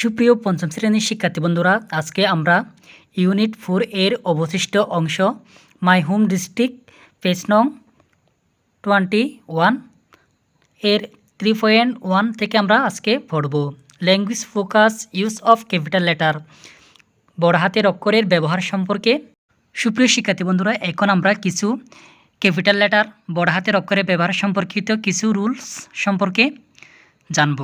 সুপ্রিয় পঞ্চম শ্রেণির শিক্ষার্থী বন্ধুরা, আজকে আমরা ইউনিট ফোর এর অবশিষ্ট অংশ মাই হোম ডিস্ট্রিক্ট পেজ নং টোয়েন্টি ওয়ানের থ্রি পয়েন্ট ওয়ান থেকে আমরা আজকে পড়ব। Language focus use of capital letter বড় হাতের অক্ষরের ব্যবহার সম্পর্কে। সুপ্রিয় শিক্ষার্থী বন্ধুরা, এখন আমরা কিছু ক্যাপিটাল লেটার বড় হাতের অক্ষরের ব্যবহার সম্পর্কিত কিছু রুলস সম্পর্কে জানব।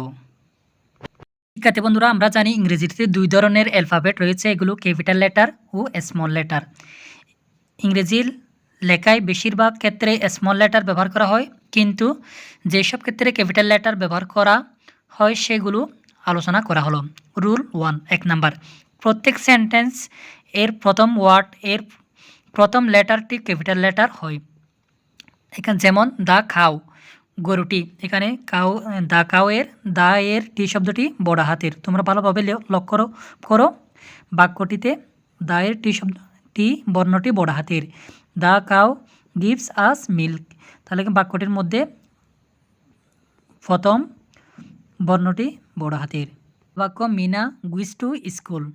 শিক্ষার্থী বন্ধুরা, আমরা জানি ইংরেজিতে দুই ধরনের অ্যালফাবেট রয়েছে, এগুলো ক্যাপিটাল লেটার ও স্মল লেটার। ইংরেজির লেখায় বেশিরভাগ ক্ষেত্রে স্মল লেটার ব্যবহার করা হয়, কিন্তু যেসব ক্ষেত্রে ক্যাপিটাল লেটার ব্যবহার করা হয়, সেগুলো আলোচনা করা হলো। রুল ওয়ান, এক নাম্বার। প্রত্যেক সেন্টেন্স এর প্রথম ওয়ার্ড, এর প্রথম লেটারটি ক্যাপিটাল লেটার হয়। এখানে যেমন, দা খাও। গরুটি। এখানে কাউ দা কাউ এর দা এর টি শব্দটি বড় হাতের। তোমরা ভালোভাবে লক্ষ্য করো- করো। বাক্যটিতে দা এর টি শব্দ, টি বর্ণটি বড় হাতের। The cow gives us milk. তাহলে বাক্যটির মধ্যে প্রথম বর্ণটি বড় হাতের। বাক্য Meena goes to school.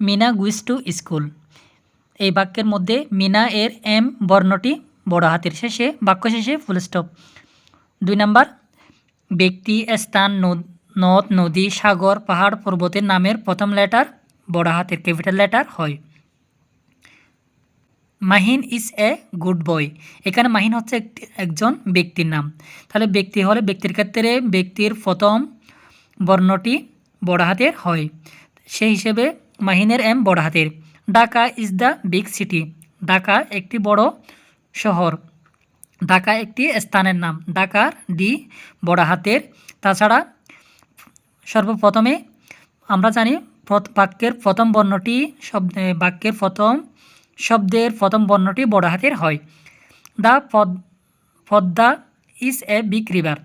Meena goes to school. এই বাক্যের মধ্যে মিনা এর এম বর্ণটি বড় হাতের শেষে, বাক্য শেষে ফুল স্টপ দুই নাম্বার, ব্যক্তি, স্থান নদ- নদ, সাগর, পাহাড়, পর্বতের নামের প্রথম লেটার বড় হাতের ক্যাপিটাল লেটার হয়। Mahin is a good boy এখানে মাহিন হচ্ছে একজন ব্যক্তির নাম। তাহলে ব্যক্তি হলে ব্যক্তির ক্ষেত্রে ব্যক্তির প্রথম বর্ণটি বড় হাতের হয়। সেই হিসেবে মাহিনের এম বড় হাতের। Dhaka is the big city Dhaka একটি বড় শহর। ঢাকা একটি স্থানের নাম, ঢাকার ডি বড় হাতের তাছাড়া সর্বপ্রথমে আমরা জানি বাক্যের প্রথম বর্ণটি শব্দ, বাক্যের প্রথম শব্দের প্রথম বর্ণটি বড় হাতের হয়। দ্য পদ Padma is a big river.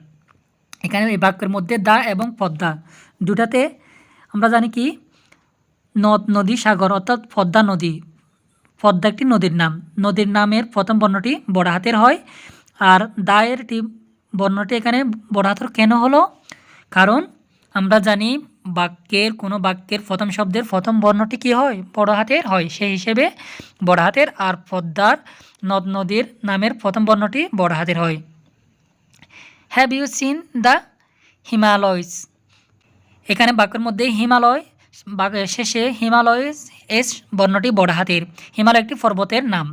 এখানে এই বাক্যের মধ্যে দা এবং পদ্মা দুটাতে আমরা জানি কি, নদ, নদী, সাগর, অর্থাৎ পদ্মা নদী। পদ্মা একটি নদীর নাম। নদীর নামের প্রথম বর্ণটি বড় হাতের হয় আর দায়ের টি বর্ণটি এখানে বড় হাতের কেন হলো? কারণ আমরা জানি বাক্যের কোনো বাক্যের প্রথম শব্দের প্রথম বর্ণটি কী হয়? বড় হাতের হয়। সেই হিসেবে বড় হাতের আর পদ্মার নদ নদীর নামের প্রথম বর্ণটি বড় হাতের হয়। Have you seen the Himalayas এখানে বাক্যের মধ্যে হিমালয় শেষে হিমালয় এস বর্ণটি বড় হাতের, হিমালয় একটি পর্বতের নাম।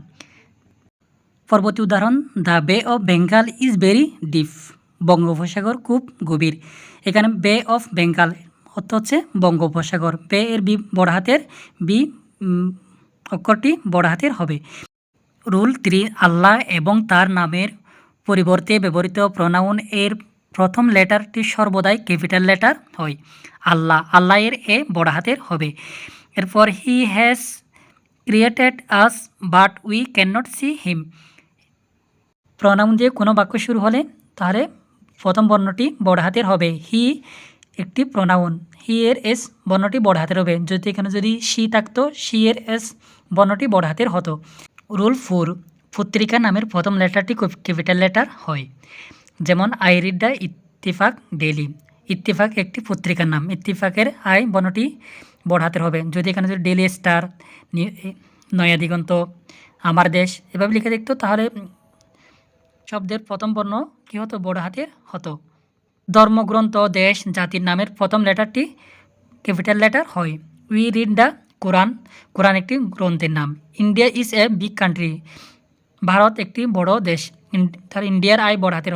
পরবর্তী উদাহরণ, the Bay of Bengal is very deep, বঙ্গোপসাগর খুব গভীর। এখানে বে অফ বেঙ্গল অর্থ হচ্ছে বঙ্গোপসাগর। বে এর বি বড় হাতের, বি অক্ষরটি বড় হাতের হবে। রুল থ্রি আল্লাহ এবং তার নামের পরিবর্তে ব্যবহৃত প্রনাউন এর প্রথম লেটারটি সর্বদাই ক্যাপিটাল লেটার হয়। আল্লাহ আল্লাহ এর এ বড় হাতের হবে। এরপর he has created us but we can not see him pronoun দিয়ে কোনো বাক্য শুরু হলে তাহলে প্রথম বর্ণটি বড় হাতের হবে। হি একটি প্রনাউন হি এর এস বর্ণটি বড় হাতের হবে। যদি এখানে যদি সি থাকতো সি এর এস বর্ণটি বড় হাতের হতো। রুল ফোর পত্রিকা নামের প্রথম লেটারটি ক্যাপিটাল লেটার হয়। যেমন I read the Ittefaq daily Ittefaq একটি পত্রিকার নাম। ইত্তিফাকের আই বর্ণটি বড় হাতের হবে। যদি এখানে যদি ডেলি স্টার নয়া দিগন্ত, আমার দেশ, এভাবে লিখে দেখতো, তাহলে শব্দের প্রথম বর্ণ কী হতো? বড় হাতের হতো। ধর্মগ্রন্থ, দেশ, জাতির নামের প্রথম লেটারটি ক্যাপিটাল লেটার হয়। We read the Quran Quran একটি গ্রন্থের নাম। India is a big country Bharat একটি বড় দেশ। তার ইন্ডিয়ার আয় বড় হাতের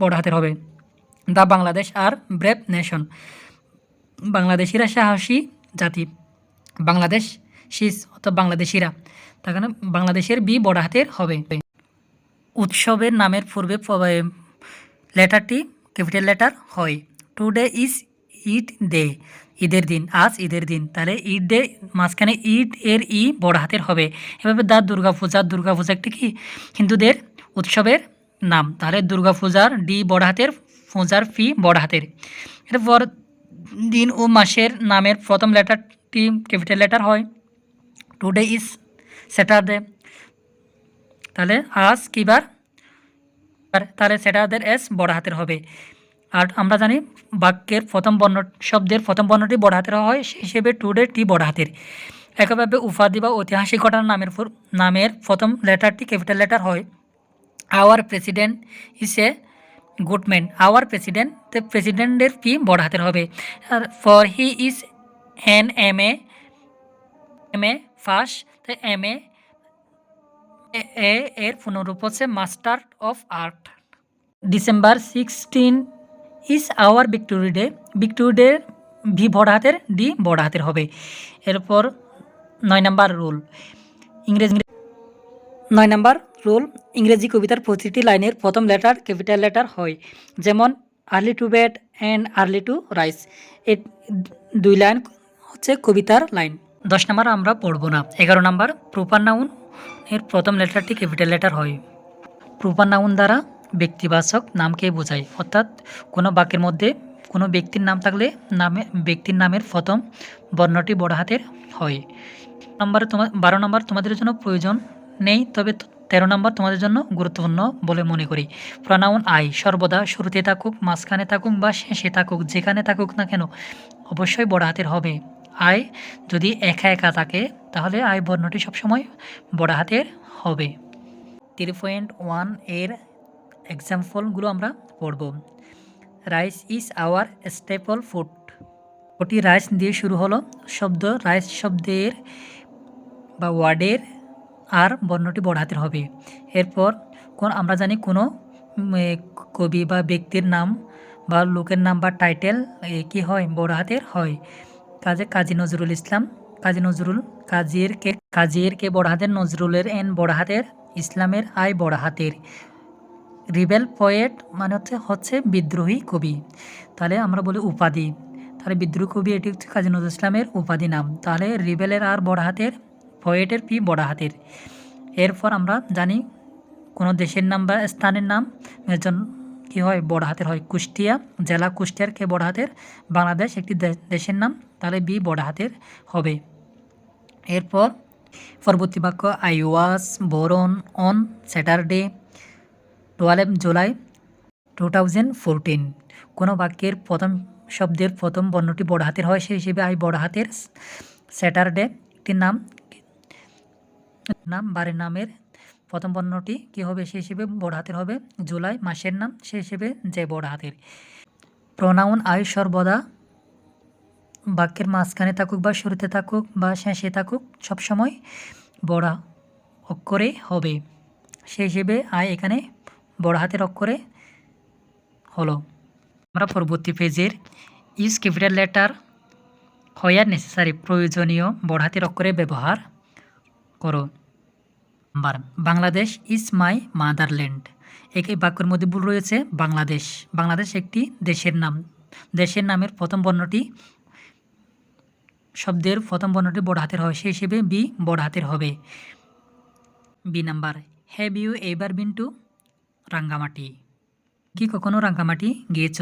বড় হাতের হবে। The Bangladesh are brave nation. বাংলাদেশিরা সাহসী জাতি। বাংলাদেশ শীষ অর্থাৎ বাংলাদেশিরা, তার কারণে বাংলাদেশের বি বড় হাতের হবে। উৎসবের নামের পূর্বে লেটারটি, ক্যাপিটাল লেটার, হয়। টুডে ইজ ঈদ ডে ঈদের দিন, আজ ঈদের দিন। তাহলে ঈদ ডে মাঝখানে ঈদ এর ই বড় হাতের হবে। এভাবে দা দুর্গাপূজা দুর্গাপূজা একটি কি? হিন্দুদের উৎসবের নাম। তাহলে দুর্গাপূজার ডি বড় হাতের, পূজার ফি বড় হাতের। এরপর দিন ও মাসের নামের প্রথম লেটারটি ক্যাপিটাল লেটার হয়। টুডে ইজ স্যাটারডে তাহলে আজ কিবার তাহলে স্যাটারডের এস বড় হাতের হবে। আর আমরা জানি বাক্যের প্রথম বর্ণ, শব্দের প্রথম বর্ণটি বড় হাতের হয়, সেই হিসেবে টুডে টি বড় হাতের। একইভাবে উপাধি বা ঐতিহাসিক ঘটনা নামের নামের প্রথম লেটারটি ক্যাপিটাল লেটার হয়। Our president is good man our president তো প্রেসিডেন্টের পি বড় হাতের হবে। আর for he is an M A M A first M A A এর পুনরূপ হচ্ছে master of art December sixteen is our victory day victory day V বড় হাতের ডি বড় হাতের হবে। এরপর নয় নাম্বার রুল ইংরেজি নয় নাম্বার রুল ইংরেজি কবিতার প্রতিটি লাইনের প্রথম লেটার, ক্যাপিটাল লেটার হয়। যেমন, early to bed and early to rise এ দুই লাইন হচ্ছে কবিতার লাইন। দশ নাম্বার আমরা পড়ব না। এগারো নাম্বার প্রপার নাউন এর প্রথম লেটারটি ক্যাপিটাল লেটার হয়। প্রপার নাউন দ্বারা ব্যক্তিবাচক নামকে বোঝায়। অর্থাৎ, কোনো বাক্যের মধ্যে কোনো ব্যক্তির নাম থাকলে নামে, ব্যক্তির নামের প্রথম বর্ণটি বড় হাতের হয়। নম্বর তোমার বারো নম্বর তোমাদের জন্য প্রয়োজন নেই, তবে তেরো নম্বর তোমাদের জন্য গুরুত্বপূর্ণ বলে মনে করি। প্রনাউন আই সর্বদা শুরুতে থাকুক, মাঝখানে থাকুক বা শেষে থাকুক, যেখানে থাকুক না কেন, অবশ্যই বড় হাতের হবে। আই যদি একা একা থাকে, তাহলে আই বর্ণটি সবসময় বড় হাতের হবে। থ্রি পয়েন্ট ওয়ানের এক্সাম্পলগুলো আমরা পড়ব। Rice is our staple food. ওটি রাইস দিয়ে শুরু হলো। শব্দ, রাইস শব্দের বা ওয়ার্ডের আর বর্ণটি বড় হাতের হবে। এরপর কোন, আমরা জানি কোনো কবি বা ব্যক্তির নাম বা লোকের নাম বা টাইটেল কি হয়? বড় হাতের হয়। কাজে কাজী নজরুল ইসলাম। কাজী নজরুল, কাজীর কে কাজীর কে বড় হাতের, নজরুলের এন বড় হাতের, ইসলামের আয় বড় হাতের। রিবেল পোয়েট মানে হচ্ছে হচ্ছে বিদ্রোহী কবি। তাহলে আমরা বলি উপাধি। তাহলে বিদ্রোহী কবি এটি হচ্ছে কাজী নজরুল ইসলামের উপাধি নাম। তাহলে রিবেলের আর বড় হাতের পোয়েটের পি বড় হাতের। এরপর আমরা জানি কোনো দেশের নাম বা স্থানের নাম এর জন্য কী হয় বড় হাতের হয় কুষ্টিয়া, জেলা কুষ্টিয়ার কে বড় হাতের, বাংলাদেশ একটি দেশের নাম, তাহলে বি বড় হাতের হবে। এরপর পরবর্তী বাক্য I was born on Saturday twelve July two thousand fourteen কোনো বাক্যের প্রথম শব্দের প্রথম বর্ণটি বড় হাতের হয়, সেই হিসেবে আই বড় হাতের স্যাটারডে একটি নাম নাম বারের নামের প্রথম বর্ণটি কী হবে সেই হিসেবে বড় হাতের হবে। জুলাই মাসের নাম সেই হিসেবে যে বড় হাতের। প্রোনাউন আই সর্বদা বাক্যের মাঝখানে থাকুক বা শুরুতে থাকুক বা শেষে থাকুক সবসময় বড় অক্ষরে হবে। সেই হিসেবে আই এখানে বড় হাতের অক্ষরে হলো। আমরা পরবর্তী পেজের use capital letter where necessary প্রয়োজনীয় বড় হাতের অক্ষরে ব্যবহার করো। Number, Bangladesh is my motherland এই বাক্যের মধ্যে ভুল রয়েছে, বাংলাদেশ। বাংলাদেশ একটি দেশের নাম। দেশের নামের প্রথম বর্ণটি শব্দের প্রথম বর্ণটি বড় হাতের হয় সেই হিসেবে বি বড় হাতের হবে। বি নাম্বার হ্যাভ ইউ এবার বিন টু রাঙ্গামাটি? কি কখনো রাঙ্গামাটি গিয়েছ?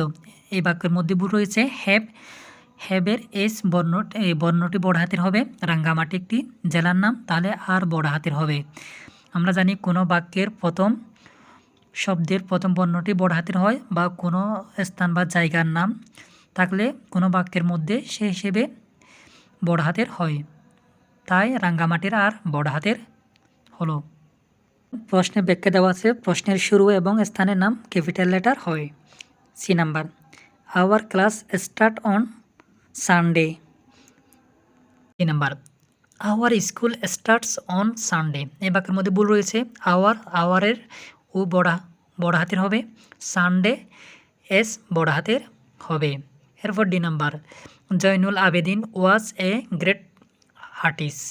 এই বাক্যের মধ্যে ভুল রয়েছে হ্যাভ হ্যাবের এস বর্ণ এই বর্ণটি বড় হাতের হবে। রাঙ্গামাটি একটি জেলার নাম, তাহলে আর বড় হাতের হবে। আমরা জানি কোনো বাক্যের প্রথম শব্দের প্রথম বর্ণটি বড় হাতের হয় বা কোনো স্থান বা জায়গার নাম থাকলে কোনো বাক্যের মধ্যে সে হিসেবে বড় হাতের হয়। তাই রাঙ্গামাটির আর বড় হাতের হলো। প্রশ্নে ব্যাখ্যা দেওয়া আছে, প্রশ্নের শুরু এবং স্থানের নাম ক্যাপিটাল লেটার হয়। C number. Our class start on Sunday C number. Our school starts on Sunday এই বাক্যের মধ্যে ভুল রয়েছে। আওয়ার আওয়ারের ও বড় বড় হাতের হবে। সানডে এস বড় হাতের হবে। এরপর D number. Zainul Abedin was a great artist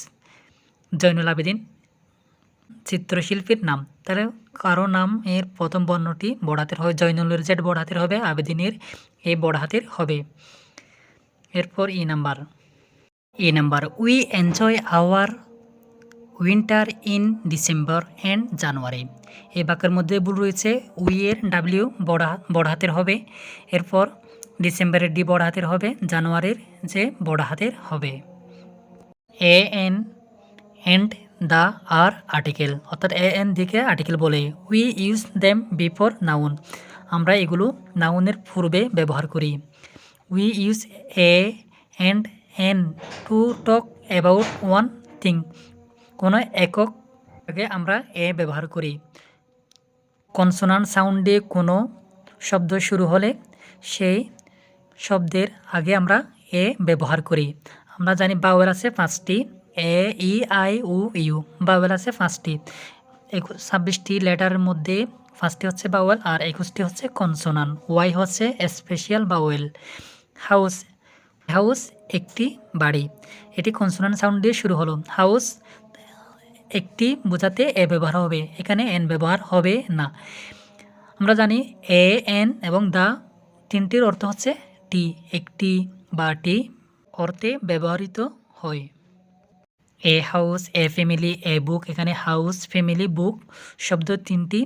Zainul Abedin চিত্রশিল্পীর নাম। তাহলে কারও নাম এর প্রথম বর্ণটি বড় হাতের হবে জয়নুলের জেড বড় হাতের হবে আবেদিনের এ বড় হাতের হবে। এরপর E number A number we enjoy our winter in December and January এই বাক্যের মধ্যে ভুল রয়েছে উই এর ডাব্লিউ বড় বড় হাতের হবে। এরপর ডিসেম্বরের ডি বড় হাতের হবে জানুয়ারির যে বড় হাতের হবে। A an and the are article অর্থাৎ এ এন দিকে আর্টিকেল বলে we use them before noun আমরা এগুলো নাউনের পূর্বে ব্যবহার করি। We use a and an to talk about one thing কোনো একক আগে আমরা এ ব্যবহার করি। কনসোনান্ট সাউন্ডে কোনো শব্দ শুরু হলে সেই শব্দের আগে আমরা এ ব্যবহার করি। আমরা জানি বাউল আছে পাঁচটি। A E I uh you বাউল আছে পাঁচটি। একুশ, ছাব্বিশটি লেটারের মধ্যে ফার্স্টটি হচ্ছে বাউল আর একুশটি হচ্ছে কনসোনান ওয়াই হচ্ছে স্পেশাল বাউল হাউস। হাউস একটি বাড়ি। এটি কনসোনান সাউন্ড দিয়ে শুরু হলো। হাউস একটি বোঝাতে এ ব্যবহার হবে। এখানে এন ব্যবহার হবে না। আমরা জানি এ, এন এবং দা তিনটির অর্থ হচ্ছে টি। একটি বা টি অর্থে ব্যবহৃত হয়। A house, a family, a book. এখানে হাউস, ফ্যামিলি, বুক শব্দ তিনটি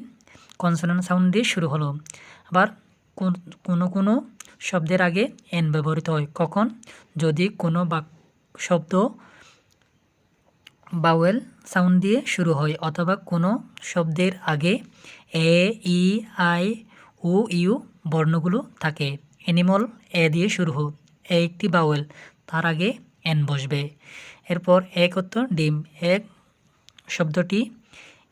কনসোনেন্ট সাউন্ড দিয়ে শুরু হলো। আবার কোন- কোনো শব্দের আগে এন ব্যবহৃত হয়। কখন? যদি কোনো বাক, শব্দ বাওয়েল সাউন্ড দিয়ে শুরু হয় অথবা কোনো শব্দের আগে এ, ই, আই ও ইউ বর্ণগুলো থাকে। অ্যানিমল এ দিয়ে শুরু হোক। এ একটি বাওয়েল তার আগে এন বসবে। এরপর এক অর্থ ডিম। এক শব্দটি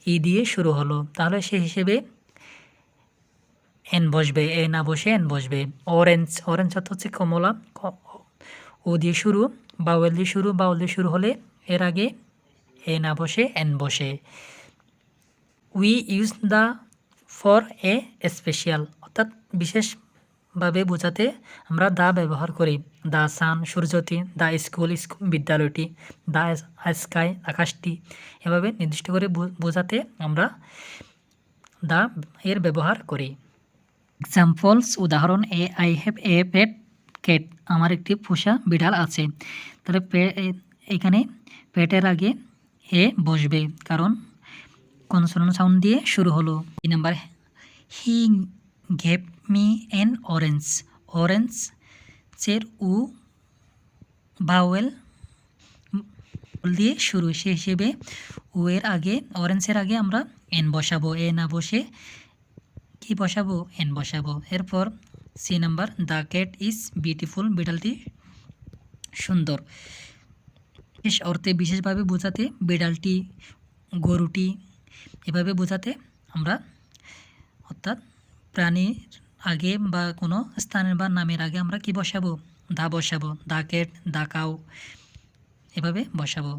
ই দিয়ে শুরু হলো। তাহলে সে হিসেবে এন বসবে, এ না বসে, এন বসবে। অরেঞ্জ অরেঞ্জ হচ্ছে কমলা ও দিয়ে শুরু, বাউল দিয়ে শুরু, বাউল দিয়ে শুরু হলে এর আগে এ না বসে, এন বসে। We use the for a special অর্থাৎ বিশেষভাবে বোঝাতে আমরা দা ব্যবহার করি। দা সান সূর্যটি দা স্কুল বিদ্যালয়টি দা স্কাই আকাশটি, এভাবে নির্দিষ্ট করে বোঝাতে আমরা দা এর ব্যবহার করি। এক্সাম্পলস উদাহরণ A I have a pet cat আমার একটি পোষা বিড়াল আছে। তাহলে এখানে পেটের আগে এ বসবে। কারণ কনসোনেন্ট সাউন্ড দিয়ে শুরু হলো। এই number he gave me an orange orange চের উ বাওয়েল দিয়ে শুরু। সে হিসেবে উ এর আগে অরেঞ্জের আগে আমরা এন বসাবো। এ না বসে কি বসাবো? এন বসাবো। এরপর C number the cat is beautiful বিড়ালটি সুন্দর। বিশেষ অর্থে বিশেষভাবে বোঝাতে বিড়ালটি, গরুটি, এভাবে বোঝাতে আমরা অর্থাৎ প্রাণীর আগে বা কোনো স্থানের বা নামের আগে আমরা কি বসাবো? দা বসাবো, দা ক্যাট দা কাউ এভাবে বসাবো।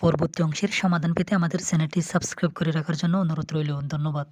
পরবর্তী অংশের সমাধান পেতে আমাদের চ্যানেলটি সাবস্ক্রাইব করে রাখার জন্য অনুরোধ রইল। ধন্যবাদ।